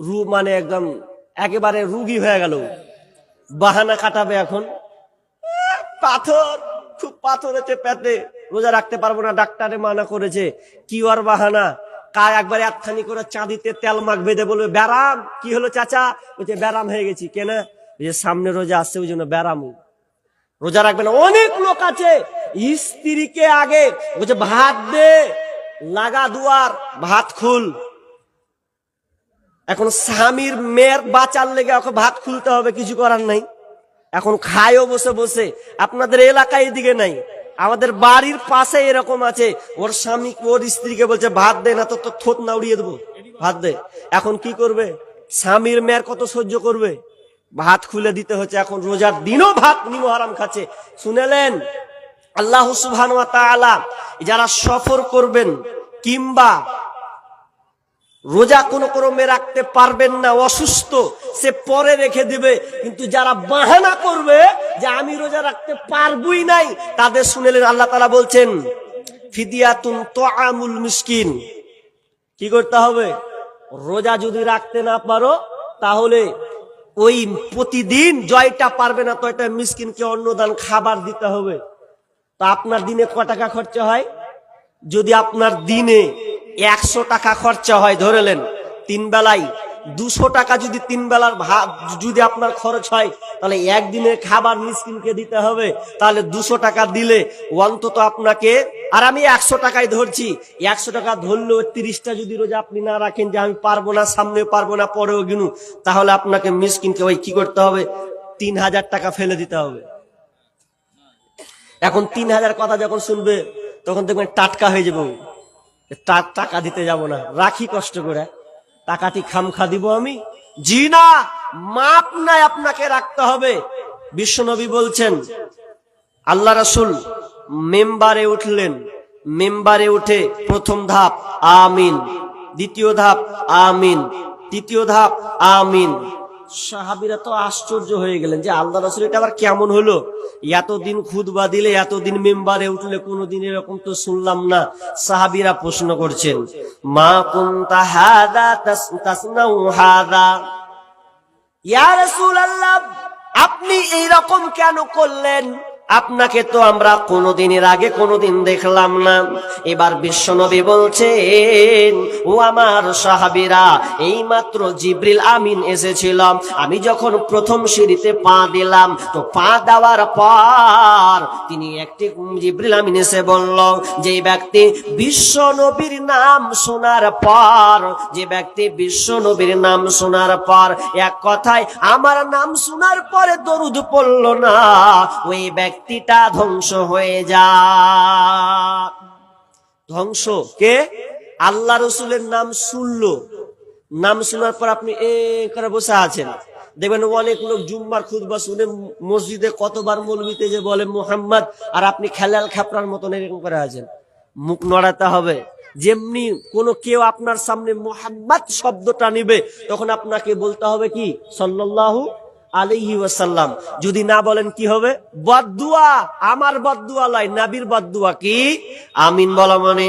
রু মানে একদম একেবারে রুগী হয়ে গেল। বাহানা কাটাবে এখন। পাথর, খুব পাথর হচ্ছে পেটে। রোজা রাখতে পারব না, ডাক্তারে মানা করেছে। কি আর বাহানা? কা একবারে একখানি করে চাঁদিতে তেল মাখ, বেঁধে বলবে, ব্যারাম! কি হলো চাচা? বলছে, ব্যারাম হয়ে গেছি। কেন? যে সামনে রোজা আসছে, ওই জন্য ব্যারাম রোজা রাখবে না অনেক লোক আছে, স্ত্রীকে আগে, বলছে, ভাত দে, লাগা দুয়ার, ভাত খুল। এখন স্বামীর মেয়ের বাঁচার লেগে ওকে ভাত খুলতে হবে, কিছু করার নাই। এখন খায়ও বসে বসে, আপনাদের এলাকায় এদিকে নাই। আমাদের বাড়ির পাশে এরকম আছে। ওর স্বামী, ওর স্ত্রীকে বলছে, ভাত দে না তো, তোর থোত না উড়িয়ে দেবো। ভাত দে। এখন কি করবে? স্বামীর মেয়ের কত সহ্য করবে? ভাত খুলে দিতে হচ্ছে। এখন রোজার দিনও ভাত নিমো হারাম খাচ্ছে। শুনেলেন? আল্লাহ সুবহান যারা সফর করবেন কিংবা রোজা কোনো ক্রমে রাখতে পারবেন না, অসুস্থ। সে পরে রেখে দিবে। কিন্তু যারা বাহানা করবে যে আমি রোজা রাখতে পারবই নাই, তাদের শুনেলেন আল্লাহ তালা বলছেন, ফিদিয়াতুন তোআমুল মিসকিন। কি করতে হবে? রোজা যদি রাখতে না পারো, তাহলে ওই প্রতিদিন জয়টা পারবে না, তো এটা মিসকিনকে অন্নদান খাবার দিতে হবে। তা আপনার দিনে ক টাকা খরচা হয়? যদি আপনার দিনে একশো টাকা খরচা হয় ধরেলেন তিন বেলায় দুশো টাকা যদি তিন বেলার ভাত যদি আপনার খরচ হয়, তাহলে একদিনের খাবার মিসকিনকে দিতে হবে। তাহলে দুশো টাকা দিলে অন্তত আপনাকে, আর আমি একশো টাকায় ধরছি, একশো টাকা ধরলেও তিরিশটা যদি রোজা আপনি না রাখেন যে আমি পারব না সামনে পারব না, পরেও গিনু, তাহলে আপনাকে মিসকিনকে ওই কি করতে হবে? তিন হাজার টাকা ফেলে দিতে হবে। এখন তিন হাজার কথা যখন শুনবে, তখন দেখবেন টাটকা হয়ে যাবে টাকা দিতে যাব না। রাখি কষ্ট করে। টাকাটি খামখা দিব আমি। জি না, মাপ নাই আপনাকে রাখতে হবে। বিশ্বনবী বলছেন, আল্লাহ রাসূল মেম্বারে উঠলেন। মেম্বারে উঠে প্রথম ধাপ, আমিন। দ্বিতীয় ধাপ, আমিন। তৃতীয় ধাপ, আমিন। সাহাবিরা তো আশ্চর্য হয়ে গেলেন যে আল্লাহ রসুল এটা আবার কেমন হলো? এতদিন খুদবা দিলে, এতদিন মেম্বারে উঠলে কোনোদিন এরকম তো শুনলাম না। সাহাবিরা প্রশ্ন করছেন, মা কোন হাদা হাদা? ইয়া আপনি এইরকম কেন করলেন? আপনাকে তো আমরা কোনোদিনের আগে কোনোদিন দেখলাম না। এবার বিশ্বনবী বলছেন, ও আমার সাহাবিরা এই মাত্র জিব্রিল আমিন এসেছিল। আমি যখন প্রথম সিঁড়িতে পা দিলাম, তো পা দেওয়ার পর তিনি একটি জিব্রিল আমিন এসে বলল, যে ব্যক্তি বিশ্ব নবীর নাম শোনার পর, যে ব্যক্তি বিশ্ব নবীর নাম শোনার পর, এক কথায় আমার নাম শোনার পরে দরুদ পড়ল না। ওই ব্যক্তিটা ধ্বংস হয়ে যা ধ্বংস? কে? আল্লাহ রসুলের নাম শুনলো। নাম শোনার পর আপনি এ করে বসে আছেন। দেখবেন অনেক লোক জুম্মার খুদবা শুনে মসজিদে কতবার মলবিতে যে বলে, মোহাম্মদ, আর আপনি খেলাল খাপড়ার মতন এরকম করে আছেন। মুখ নড়াতে হবে। যেমনি কোন কেউ আপনার সামনে মোহাম্মদ শব্দটা নিবে, তখন আপনাকে বলতে হবে কি? সাল্লাল্লাহু ওয়াসাল্লাম। যদি না বলেন কি হবে? বদুয়া আমার বদদুয়া লয় নাবির বদুয়া কি? আমিন বলা মানে।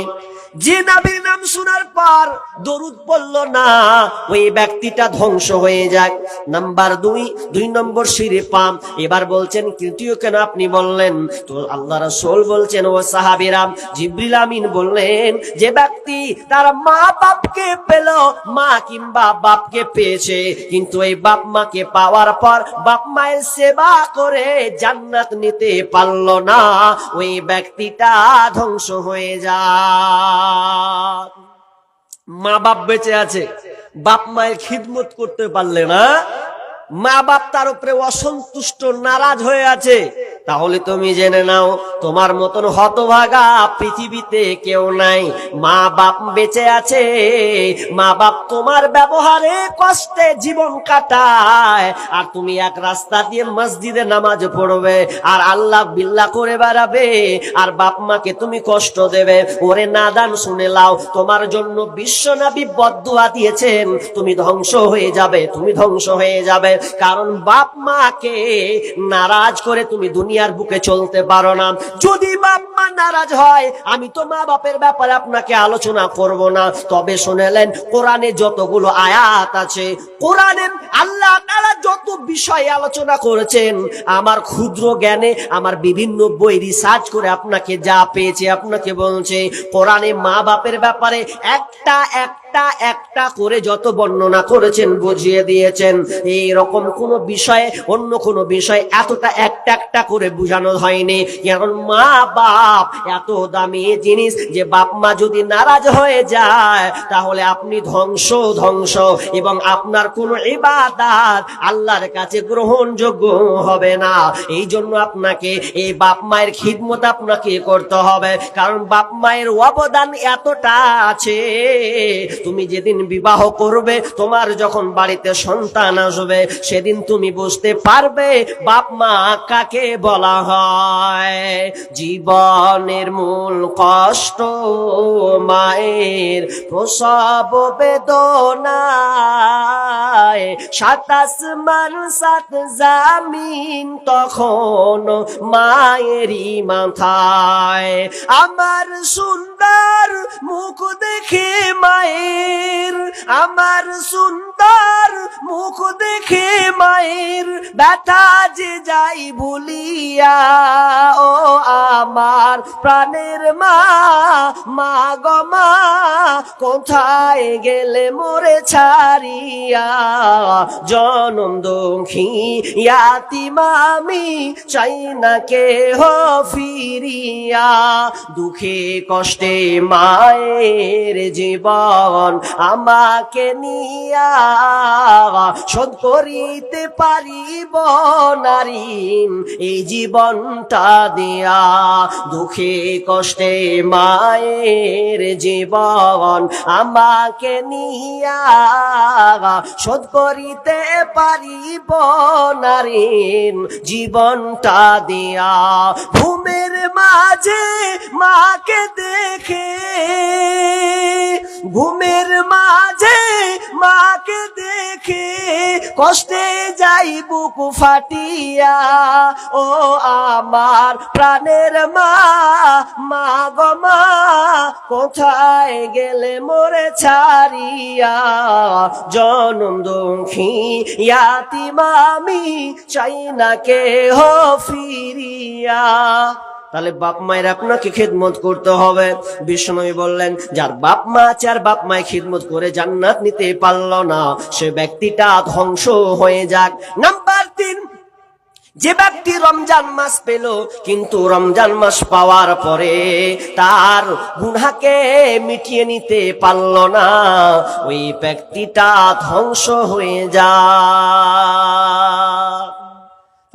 যে নাবির নাম শোনার পর দরুদ পড়ল না, ওই ব্যক্তিটা ধ্বংস হয়ে যায়। নাম্বার দুই দুই নম্বর সিঁড়ি পাম। এবার বলছেন তৃতীয় কেন আপনি বললেন? তো আল্লাহ রাসূল বলছেন, ও সাহাবীরাম, জিবরিল আমিন বললেন যে ব্যক্তি তার মা বাপকে পেল, মা কিংবা বাপকে পেয়েছে। কিন্তু এই বাপ মাকে পাওয়ার পর বাপ মায়ের সেবা করে জান্নাত নিতে পারল না। ওই ব্যক্তিটা ধ্বংস হয়ে যায়। মা বাপ বেঁচে আছে। বাপ মায়ের খিদমত করতে পারলে না। মা বাপ তার উপরে অসন্তুষ্ট, নারাজ হয়ে আছে। তাহলে তুমি জেনে নাও, তোমার মতন হতভাগা পৃথিবীতে কেউ নাই। মা বাপ বেঁচে আছে। মা বাপ তোমার ব্যবহারে কষ্টে জীবন কাটায়। আর তুমি এক রাস্তা দিয়ে মসজিদে নামাজ পড়বে, আর আল্লাহ বিল্লাহ করে বেড়াবে, আর বাপ মাকে তুমি কষ্ট দেবে। ওরে নাদান শুনে লাও, তোমার জন্য বিশ্বনাবী বদুয়া দিয়েছেন। তুমি ধ্বংস হয়ে যাবে, তুমি ধ্বংস হয়ে যাবে। কারণ বাপ মাকে নারাজ করে তুমি দুনিয়ার বুকে চলতে পারো না। যদি বাপ মা নারাজ হয়, আমি তো মা বাপের ব্যাপারে আপনাকে আলোচনা করব না। তবে শুনেলেন, কোরআনে যতগুলো আয়াত আছে কোরআনে আল্লাহ তাআলা যত বিষয়ে আলোচনা করেছেন, আমার ক্ষুদ্র জ্ঞানে আমার বিভিন্ন বই রিসার্চ করে আপনাকে যা পেয়েছে, আপনাকে বলছে, কোরআনে মা বাপের ব্যাপারে একটা একটা একটা একটা করে যত বর্ণনা করেছেন, বুঝিয়ে দিয়েছেন, এই রকম কোন বিষয়ে, অন্য কোন বিষয় এতটা একটা একটা করে বোঝানো হয়নি। কারণ মা বাপ এত দামি জিনিস যে বাপ মা যদি নারাজ হয়ে যায়, তাহলে আপনি ধ্বংস ধ্বংস, এবং আপনার কোন ইবাদাত আল্লাহর কাছে গ্রহণযোগ্য হবে না। এই জন্য আপনাকে, এই বাপ মায়ের খিদমত আপনাকে করতে হবে। কারণ বাপ মায়ের অবদান এতটা আছে তুমি যেদিন বিবাহ করবে, তোমার যখন বাড়িতে সন্তান আসবে, সেদিন তুমি বুঝতে পারবে, বাপ মা কাকে বলা হয়। জীবনের মূল কষ্ট মায়ের প্রসব বেদনায়। সাতাশ মান সাত জামিন তখন মায়েরই মাথায়। আমার সুন্দর মুখ দেখে মায়ের আমার সুন্দর মুখ দেখে মায়ের, ব্যথা যে যাই ভুলিয়া, ও আমার প্রাণের মা মা গো মা, কোথায় গেলে মোরে ছাড়িয়া? জনম দুঃখী ইয়াতি মামি চাই না কে ফিরিয়া। দুঃখে কষ্টে মায়ের জীবন আমাকে নিয়া শোধ করিতে পারিব নারী। এই জীবনটা দেয়া দুঃখে কষ্টে মায়ের জীবন আমাকে নিয়া শোধ করিতে পারিব নারী। জীবনটা দেয়া ঘুমের মাঝে মাকে দেখে ঘুমের মাঝে মাকে দেখে কষ্টে যাই বুক ফাটিয়া, ও আমার প্রাণের মা মা গো মা, কোথায় গেলে মোরে ছাড়িয়া? জনম দুঃখী ইয়াতি মামি চাই না কে হো ফিরিয়া। তাহলে বাপ মায়ের আপনাকে খিদমত করতে হবে। বিষ্ণনবী বললেন, যার বাপ মা আছে আর বাপ মায়ের খিদমত করে জান্নাত নিতে পারল না, সে ব্যক্তিটা ধ্বংস হয়ে যাক। নাম্বার তিন, যে ব্যক্তি রমজান মাস পেল, কিন্তু রমজান মাস পাওয়ার পরে তার গুনাকে মিটিয়ে নিতে পারল না, ওই ব্যক্তিটা ধ্বংস হয়ে যায়।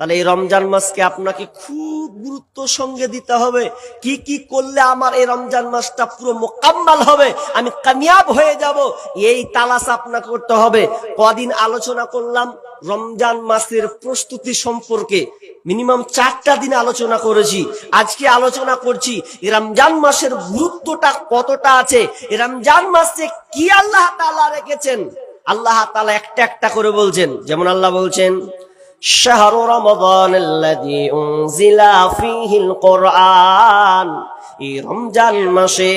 তাহলে এই রমজান মাসকে আপনাকে খুব গুরুত্ব সঙ্গে দিতে হবে। কি কি করলে আমার এই রমজান মাসটা পুরো মোকাম্মাল হবে, আমি কামিয়াব হয়ে যাব, এই তালাশ আপনাকে করতে হবে। কদিন আলোচনা করলাম রমজান মাসের প্রস্তুতি সম্পর্কে, মিনিমাম চারটা দিন আলোচনা করেছি। আজকে আলোচনা করছি রমজান মাসের গুরুত্বটা কতটা আছে রমজান মাসে কি আল্লাহ তালা রেখেছেন? আল্লাহ তালা একটা একটা করে বলছেন। যেমন আল্লাহ বলছেন شهر رمضان الذي أنزل فيه القرآن এই রমজান মাসে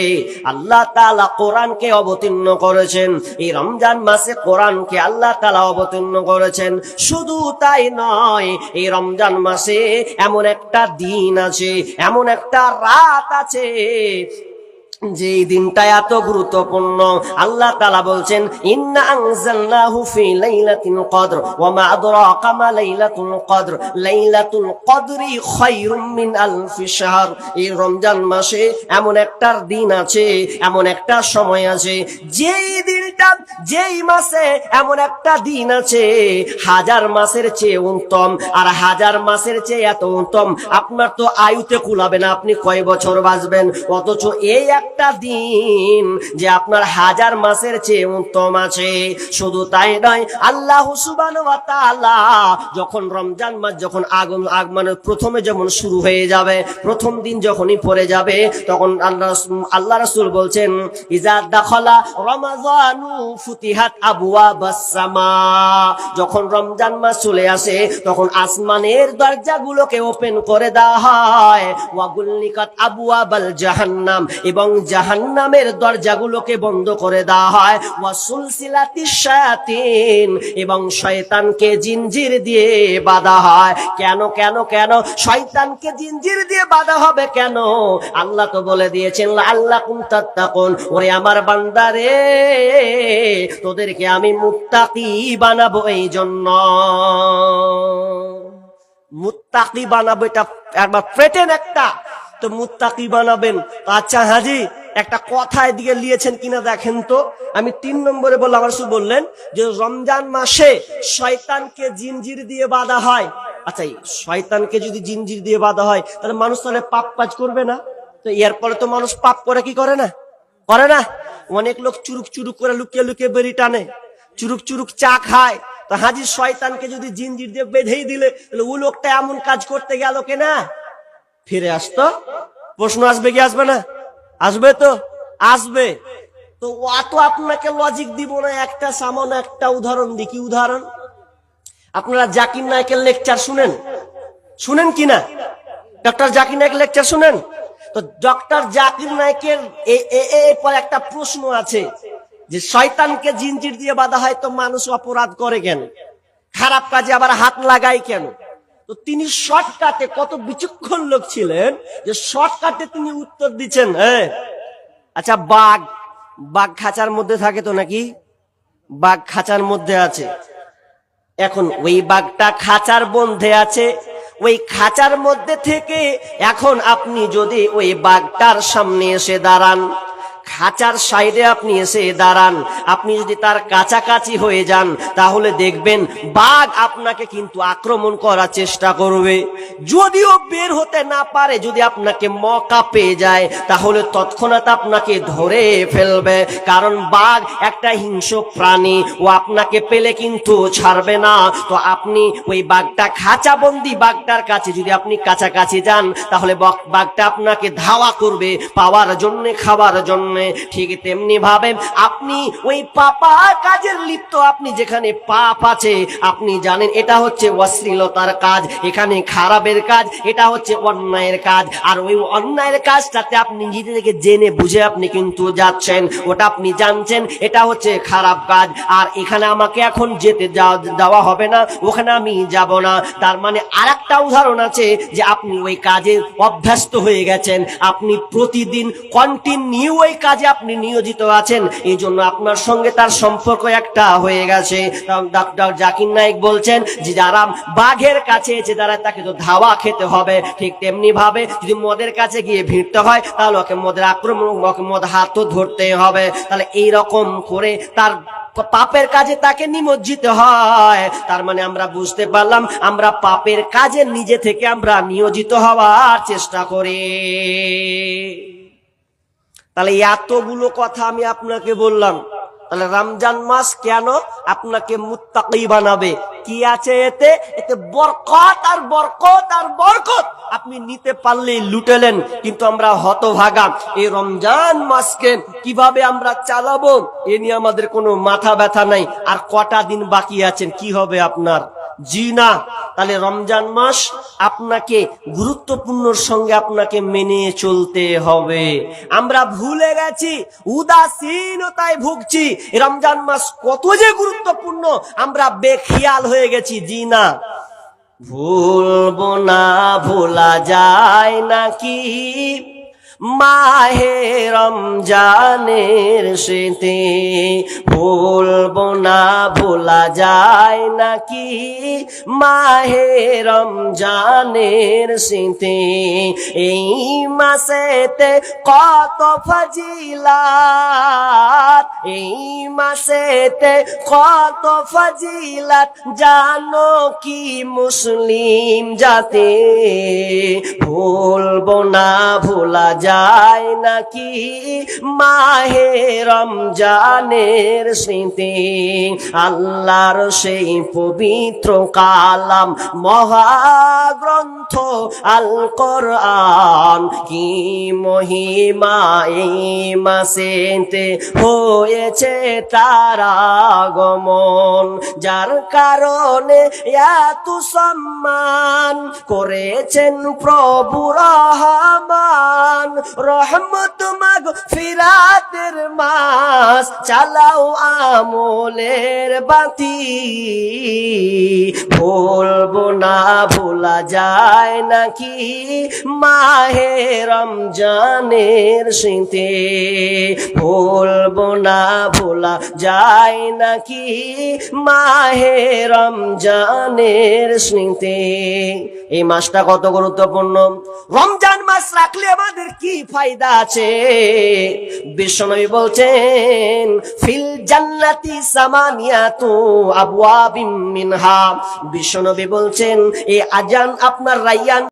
আল্লাহ তালা কোরআনকে অবতীর্ণ করেছেন এই রমজান মাসে কোরআনকে আল্লাহ তালা অবতীর্ণ করেছেন শুধু তাই নয় এই রমজান মাসে এমন একটা দিন আছে এমন একটা রাত আছে যে দিনটা এত গুরুত্বপূর্ণ, আল্লাহ তাআলা বলছেন মাসে এমন একটা দিন আছে, এমন একটা সময় আছে, যেই দিনটা, যেই মাসে এমন একটা দিন আছে, হাজার মাসের চেয়ে উত্তম। আর হাজার মাসের চেয়ে এত উত্তম, আপনার তো আয়ুতে কুলাবে না, আপনি কয় বছর বাঁচবেন? অথচ এই একটা একটা দিন যে আপনার হাজার মাসের চেয়ে উত্তম আছে। শুধু তাই নয়, আল্লাহ তাআলা যখন রমজান মাস যখন আগম, আগমনের প্রথমে যেমন শুরু হয়ে যাবে, প্রথম দিন যখনই পড়ে যাবে, তখন আল্লাহ আল্লাহ রাসূল বলছেন ইজা দাখালা রমাজানু ফুতিহাত আবওয়াবাস সামা। যখন রমজান মাস চলে আসে, তখন আসমানের দরজাগুলোকে ওপেন করে দেওয়া হয়। ওয়াগুল্লিকাত আবওয়াবাল জাহান্নাম এবং জাহান্নামের দরজাগুলোকে বন্ধ করে দেওয়া হয়। ওয়াসুলসিলাতিশ শায়াতিন, এবং শয়তানকে জিনজির দিয়ে বাঁধা হয়। কেন কেন কেন? শয়তানকে জিনজির দিয়ে বাঁধা হবে কেন? আল্লাহ তো বলে দিয়েছেন আল্লাহ কুমতাত্তাকুন ওরে আমার বান্দারে তোদেরকে আমি মুত্তাকি বানাবো এই জন্য মুত্তাকি বানাবো এটা একবার পেটেন একটা তো মুত্তাকি বানাবেন। আচ্ছা হাজি, একটা কথা এদিকে লিয়েছেন কিনা দেখেন তো। আমি তিন নম্বরে বললাম, আমার বললেন যে রমজান মাসে শয়তানকে জিনজির দিয়ে বাঁধা হয়। আচ্ছা শয়তানকে যদি জিনজির দিয়ে বাঁধা হয়, তাহলে মানুষ তাহলে পাপ কাজ করবে না? তো এরপরে তো মানুষ পাপ করে কি করে না? করে না? অনেক লোক চুরুক চুরুক করে লুকিয়ে লুকিয়ে বেরি টানে। চুরুক চুরুক চা খায়। তো হাজির শয়তানকে যদি জিনজির দিয়ে বেঁধেই দিলে, তাহলে ও লোকটা এমন কাজ করতে গেল কেনা? ফিরে আসতো? প্রশ্ন আসবে কি আসবে না? আসবে তো? আসবে। তো অত আপনাকে লজিক দিব না, একটা সামান্য একটা উদাহরণ দিই কি উদাহরণ? আপনারা জাকির নায়কের লেকচার শুনেন? শুনেন কি না? ডক্টর জাকির নায়কের লেকচার শুনেন? তো ডক্টর জাকির নায়কের এরপর একটা প্রশ্ন আছে যে, শয়তানকে জিনজির দিয়ে বাঁধা হয় তো মানুষ অপরাধ করে কেন? খারাপ কাজে আবার হাত লাগায় কেন? তো তিনি শর্টকাটে কত বিচক্ষণ লোক ছিলেন যে শর্টকাটে তিনি উত্তর দিচ্ছেন হ্যাঁ? আচ্ছা বাঘ বাঘ খাঁচার মধ্যে থাকে তো নাকি? বাঘ খাঁচার মধ্যে আছে। এখন ওই বাঘটা খাঁচার বন্ধে আছে। ওই খাঁচার মধ্যে থেকে এখন আপনি যদি ওই বাঘটার সামনে এসে দাঁড়ান খাঁচার সাইডে আপনি এসে দাঁড়ান। আপনি যদি তার কাছাকাছি হয়ে যান, তাহলে দেখবেন বাঘ আপনাকে কিন্তু আক্রমণ করার চেষ্টা করবে। যদিও বের হতে না পারে, যদি আপনাকে মকা পেয়ে যায়, তাহলে তৎক্ষণাৎ আপনাকে ধরে ফেলবে। কারণ বাঘ একটা হিংস্র প্রাণী, ও আপনাকে পেলে কিন্তু ছাড়বে না। তো আপনি ওই বাঘটা, খাঁচাবন্দি বাঘটার কাছে যদি আপনি কাছাকাছি যান, তাহলে বাঘটা আপনাকে ধাওয়া করবে পাওয়ার জন্য খাবার জন্য। ঠিক তেমনি ভাবে আপনি ওই পাপা কাজের লিপ্ত, আপনি যেখানে পাপ আছে, আপনি জানেন এটা হচ্ছে অশ্লীলতার কাজ, এখানে খারাপের কাজ, এটা হচ্ছে অন্যায়ের কাজ। আর ওই অন্যায়ের কাজটাতে আপনি নিজে জেনে বুঝে আপনি কিন্তু যাচ্ছেন, ওটা আপনি জানছেন, এটা হচ্ছে খারাপ কাজ। আর এখানে আমাকে এখন যেতে যাওয়া দেওয়া হবে না, ওখানে আমি যাব না। তার মানে আর একটা উদাহরণ আছে যে আপনি ওই কাজে অভ্যস্ত হয়ে গেছেন, আপনি প্রতিদিন কন্টিনিউ ওই কাজে আপনি নিয়োজিত আছেন এই জন্য আপনার সঙ্গে তার সম্পর্ক একটা হয়ে গেছে। ডক্টর জাকির নাইক বলছেন যে যারা বাঘের কাছে এসে তারা তাকে তো ধাওয়া খেতে হবে। ঠিক তেমনি ভাবে যদি মদের কাছে গিয়ে ভিড়তে হয়, তাহলে ওকে মদের আক্রমণ ওকে মদ হাতও ধরতে হবে। তাহলে এই রকম করে তার পাপের কাজে তাকে নিমজ্জিত হয়। তার মানে আমরা বুঝতে পারলাম, আমরা পাপের কাজে নিজে থেকে আমরা নিয়োজিত হওয়ার চেষ্টা করি। তাহলে এতগুলো কথা আমি আপনাকে বললাম। তাহলে রমজান মাস কেন আপনাকে মুত্তাকি বানাবে? কি আছে এতে? এতে বরকত আর বরকত আর বরকত। আপনি নিতে পারলেই লুটেলেন, কিন্তু আমরা হতভাগা। এই রমজান মাসকে কীভাবে আমরা চালাবো? এ নিয়ে আমাদের কোনো মাথা ব্যথা নাই। আর কটা দিন বাকি আছেন, কি হবে আপনার? জি না, তাহলে রমজান মাস আপনাকে গুরুত্বপূর্ণর সঙ্গে আপনাকে মেনে চলতে হবে। আমরা ভুলে গেছি, উদাসীনতায় ভুগছি। রমজান মাস কত যে গুরুত্বপূর্ণ, আমরা বেখিয়াল হয়ে গেছি, জি না। ভুলবো না, ভোলা যায় নাকি? মাহে রমজানের স্মৃতি ভুলবো না, ভোলা যায় নাকি? মাহে রমজানের স্মৃতি এই মাসেতে কত ফজিলাত? এই মাসেতে কত ফজিলাত? জানো কি মুসলিম জাতি? ভুলবো না, ভোলা যায় যায় নাকি মাহে রমজানের স্মৃতি? আল্লাহর সেই পবিত্র কালাম মহাগ্রন্থ আল কোরআন কি মহিমা মাসেতে হয়েছে তারা গমন যার কারণে এত সম্মান করেছেন প্রভু রহমান। রহমত মাগ, ফিরাতের মাস, চালাও আমলের বাতি। ভুলবো না, ভোলা যায় নাকি মাহে রমজানের স্মৃতি ভুলবো না, ভোলা যায় নাকি মাহে রমজানের স্মৃতি এই মাসটা কত গুরুত্বপূর্ণ? রমজান মাস রাখলে আমাদের কি ফায়দা আছে? বিশ্বনবী বলছেন, ফিল জান্নাতি সামানিয়াতু আবওয়াবিম মিনহা। বিশ্বনবী বলছেন এই আজান আপনার রাইয়ান